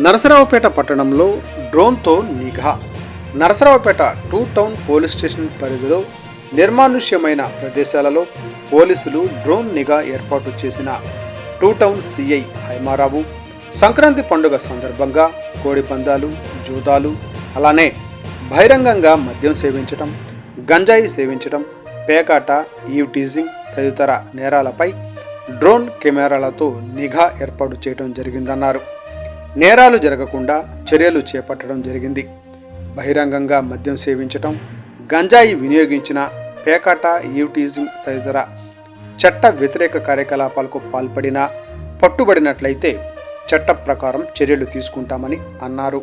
నరసరావుపేట పట్టణంలో డ్రోన్తో నిఘా. Narasaraopet two town police station పరిధిలో నిర్మానుష్యమైన ప్రదేశాలలో పోలీసులు డ్రోన్ నిఘా ఏర్పాటు చేసిన two town CI Haimarao Sankranti పండుగ సందర్భంగా కోడి పందాలు జూదాలు అలానే బహిరంగంగా మద్యం సేవించటం గంజాయి సేవించటం పేకాట ఈవ్ టీజింగ్ తదితర నేరాలపై డ్రోన్ కెమెరాలతో నిఘా ఏర్పాటు చేయడం జరిగిందన్నారు. నేరాలు జరగకుండా చర్యలు చేపట్టడం జరిగింది. బహిరంగంగా మద్యం సేవించటం గంజాయి వినియోగించిన పేకాట ఈవ్టీజింగ్ తదితర చట్ట వ్యతిరేక కార్యకలాపాలకు పాల్పడినా పట్టుబడినట్లయితే చట్ట ప్రకారం చర్యలు తీసుకుంటామని అన్నారు.